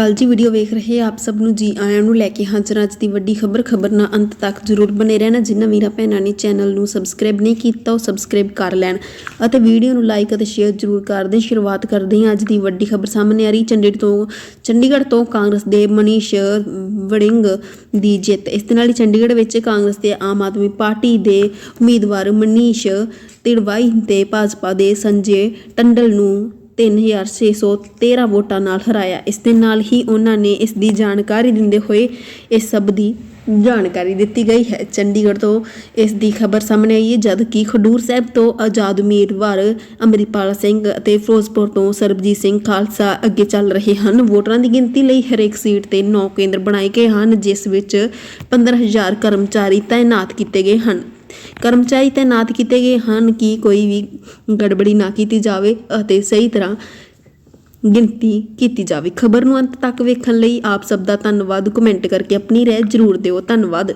ਕੱਲ ਜੀ ਵੀਡੀਓ ਵੇਖ ਰਹੇ ਆਪ ਸਭ ਨੂੰ ਜੀ ਆਇਆਂ ਨੂੰ ਲੈ ਕੇ ਹਾਜ਼ਰ ਅੱਜ ਦੀ ਵੱਡੀ ਖਬਰ ਖਬਰ ਨਾਲ ਅੰਤ ਤੱਕ ਜ਼ਰੂਰ ਬਨੇ ਰਹਿਣਾ। ਜਿਨ੍ਹਾਂ ਵੀਰਾਂ ਭੈਣਾਂ ਨੇ ਚੈਨਲ ਨੂੰ ਸਬਸਕ੍ਰਾਈਬ ਨਹੀਂ ਕੀਤਾ, ਉਹ ਸਬਸਕ੍ਰਾਈਬ ਕਰ ਲੈਣ। ਅਤੇ ਵੀਡੀਓ ਨੂੰ ਲਾਈਕ ਅਤੇ ਸ਼ੇਅਰ ਜ਼ਰੂਰ ਕਰ ਦੇਣ। ਸ਼ੁਰੂਆਤ ਕਰਦੇ ਹਾਂ ਅੱਜ ਦੀ ਵੱਡੀ ਖਬਰ ਸਾਹਮਣੇ ਆ ਰਹੀ। ਚੰਡੀਗੜ੍ਹ ਤੋਂ ਚੰਡੀਗੜ੍ਹ ਤੋਂ ਕਾਂਗਰਸ ਦੇ ਮਨੀਸ਼ ਵੜਿੰਗ ਦੀ ਜਿੱਤ। ਇਸ ਦੇ ਨਾਲ ਹੀ ਚੰਡੀਗੜ੍ਹ ਵਿੱਚ ਕਾਂਗਰਸ ਤੇ ਆਮ ਆਦਮੀ ਪਾਰਟੀ ਦੇ ਉਮੀਦਵਾਰ ਮਨੀਸ਼ ਤਿੜਵਾਈ ਤੇ ਭਾਜਪਾ ਦੇ ਸੰਜੇ ਟੰਡਲ ਨੂੰ 3613 ਵੋਟਾਂ ਨਾਲ ਹਰਾਇਆ। ਇਸ ਦੇ ਨਾਲ ਹੀ ਉਹਨਾਂ ਨੇ ਇਸ ਦੀ ਜਾਣਕਾਰੀ ਦਿੰਦੇ ਹੋਏ ਇਸ ਸਭ ਦੀ ਜਾਣਕਾਰੀ ਦਿੱਤੀ ਗਈ ਹੈ। ਚੰਡੀਗੜ੍ਹ ਤੋਂ ਇਸ ਦੀ ਖਬਰ ਸਾਹਮਣੇ ਆਈ ਹੈ ਜਦ ਕਿ ਖਡੂਰ ਸਾਹਿਬ ਤੋਂ ਆਜ਼ਾਦ ਉਮੀਦਵਾਰ ਅਮਰਿਪਾਲ ਸਿੰਘ ਅਤੇ ਫਿਰੋਜ਼ਪੁਰ ਤੋਂ ਸਰਬਜੀਤ ਸਿੰਘ ਖਾਲਸਾ ਅੱਗੇ ਚੱਲ ਰਹੇ ਹਨ। ਵੋਟਰਾਂ ਦੀ ਗਿਣਤੀ ਲਈ ਹਰੇਕ ਸੀਟ ਤੇ 9 ਕੇਂਦਰ ਬਣਾਏ ਗਏ ਹਨ, ਜਿਸ ਵਿੱਚ 15000 ਕਰਮਚਾਰੀ ਤਾਇਨਾਤ ਕੀਤੇ ਗਏ ਹਨ। ਕਰਮਚਾਰੀ ਤਾਇਨਾਤ ਕੀਤੇ ਗਏ ਹਨ ਕਿ ਕੋਈ ਵੀ ਗੜਬੜੀ ਨਾ ਕੀਤੀ ਜਾਵੇ ਅਤੇ ਸਹੀ ਤਰ੍ਹਾਂ ਗਿਣਤੀ ਕੀਤੀ ਜਾਵੇ। ਖਬਰ ਨੂੰ ਅੰਤ ਤੱਕ ਵੇਖਣ ਲਈ ਆਪ ਸਭ ਦਾ ਧੰਨਵਾਦ। ਕਮੈਂਟ ਕਰਕੇ ਆਪਣੀ ਰਾਏ ਜ਼ਰੂਰ ਦਿਓ। ਧੰਨਵਾਦ।